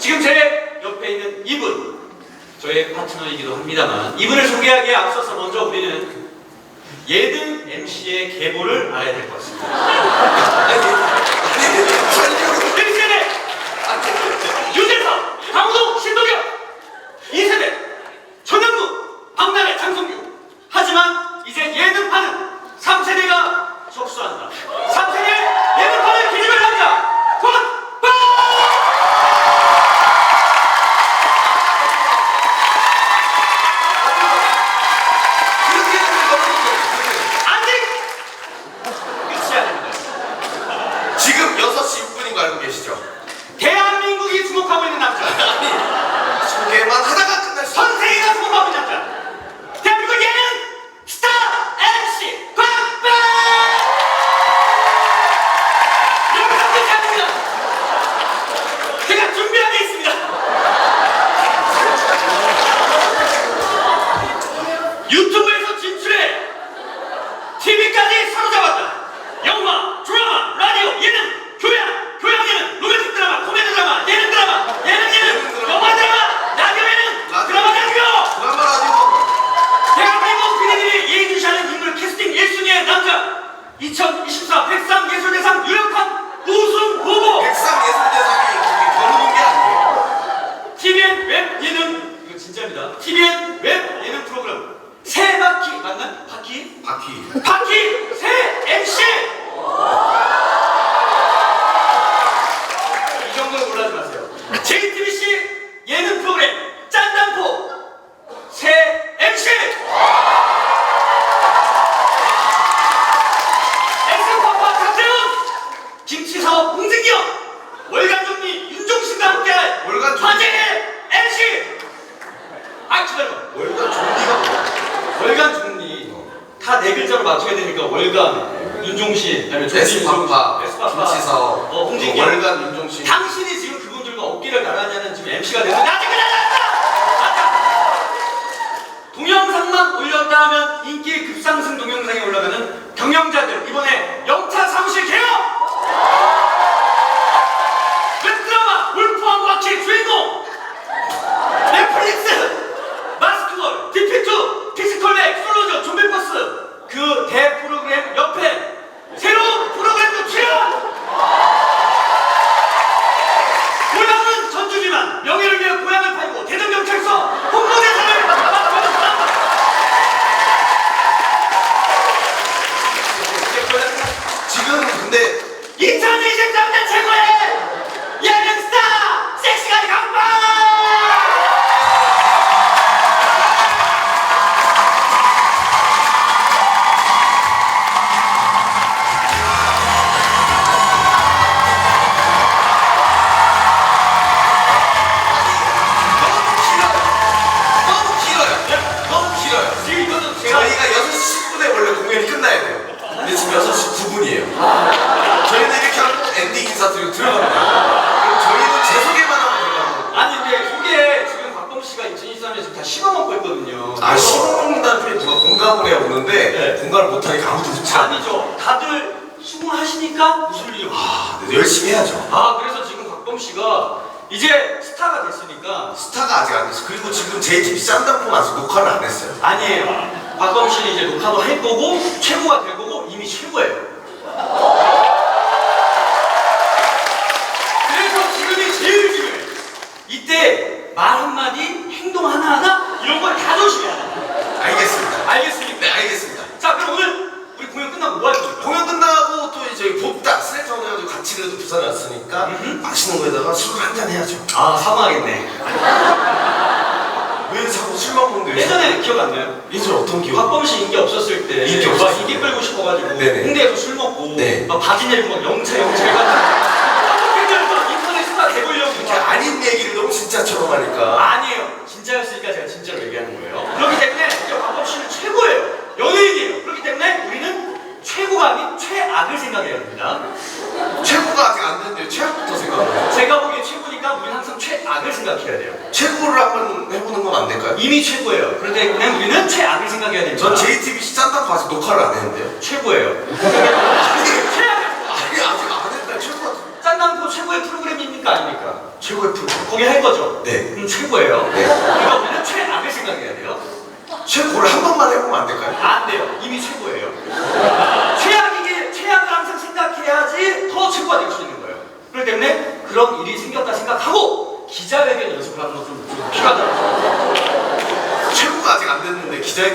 지금 제 옆에 있는 이분 저의 파트너이기도 합니다만 이분을 소개하기에 앞서서 먼저 우리는 예능 MC의 계보를 알아야 될 것 같습니다. 네, 1세대! 유재석, 강호동, 신동엽 2세대 전현무, 박나래, 장성규. 하지만 이제 예능판은 3세대가 접수한다 6시 6분인 거 알고 계시죠? 대한민국이 주목하고 있는 남자 소개만 하다 2020 글자로 맞춰야 되니까 월간 윤종신 에스파파 윤종신, 에스파파. 김치사업 어 홍진경. 월간 윤종신. 당신이 지금 그분들과 어깨를 나란히하는 지금 MC가 돼서 나한테 그래 나왔다 동영상만 올렸다 하면 인기 급상승 동영상에 올라가는 경영자들 이번에 영차 사무실 개업 지금 이거는 제가 저희가 6시 10분에 원래 공연이 끝나야 돼요. 근데 지금 6시 9분이에요. 저희는 이렇게 하고 엔딩 인사 드리고 들어갑니다 그럼 저희는 제 소개만 하고 들어가는 아니 근데 소개 지금 박범 씨가 2023년에 지금 다 씹어먹고 있거든요. 아 시범먹는다는 표현이 누가 공감을 해 오는데 네. 공감을 못하니까 아무도 듣지 않아요. 아니죠. 다들 수긍하시니까 웃을 일이 없어 아, 네, 열심히 해야죠. 아 그래서 지금 박범 씨가 이제 스타가 됐으니까 스타가 아직 안 됐어 그리고 지금 JTBC 짠담폰 아직 녹화를 안 했어요 아니에요. 박범 씨는 이제 녹화도 할 거고 최고가 될 거고 이미 최고예요. 그래서 지금이 제일 중요해. 이때 말 한마디, 행동 하나하나 이런 걸 다 조심해야 돼. 알겠습니다 알겠습니까? 네 알겠습니다 자 그럼 오늘 우리 공연 끝나고 뭐할 겁니까? 공연 끝나고 또 이제 복다 슬래터 해가지고 같이 그래도 부산에 왔으니까 맛있는 거에다가 술을 한 잔 해야죠 아 사과하겠네. 왜 자꾸 술만 먹는데 왜 예전에 기억 안 나요? 예전 어떤 기억? 박범 씨 인기 없었을 때 인기 막 없었을 인기 끌고 싶어가지고 네네. 홍대에서 술 먹고 네. 막 바지 내리고 막 영차 영차 해가지고 막 인터넷 스타 돼보려고 이렇게 막 아닌 얘기를 너무 진짜처럼 하니까. 진짜였으니까 제가 진짜로 얘기하는 거예요. 그렇기 때문에 이제 박범 씨는 최고예요. 연예인이에요. 그렇기 때문에 우리는 최고가 아닌 최악을 생각해야 됩니다. 최고가 아직 안 됐는데 최악부터 생각해요 제가 보기에 최고니까 우리는 항상 최악을 생각해야 돼요. 최고를 한번 해보는 건 안 될까요? 이미 최고예요. 그렇기 때문에 우리는 최악을 생각해야 됩니다. 전 JTBC 짠담 아직 녹화를 안 했는데요 최고예요. 최악을 아니 아직 안 했다 최고가 짠당포 최고의 프로그램입니까? 아닙니까? 최고의 프로. 거기 할 거죠? 네. 그럼 최고예요. 네. 그러니까 우리는 최악을 생각해야 돼요. 최고를 한 번만 해보면 안 될까요? 안 돼요. 이미 최고예요. 항상 생각해야지 더 최고가 될 수 있는 거예요. 그렇기 때문에 그런 일이 생겼다 생각하고 기자회견 연습을 하는 건좀 필요하다고 생각해요. 최고가 아직 안 됐는데 기자회견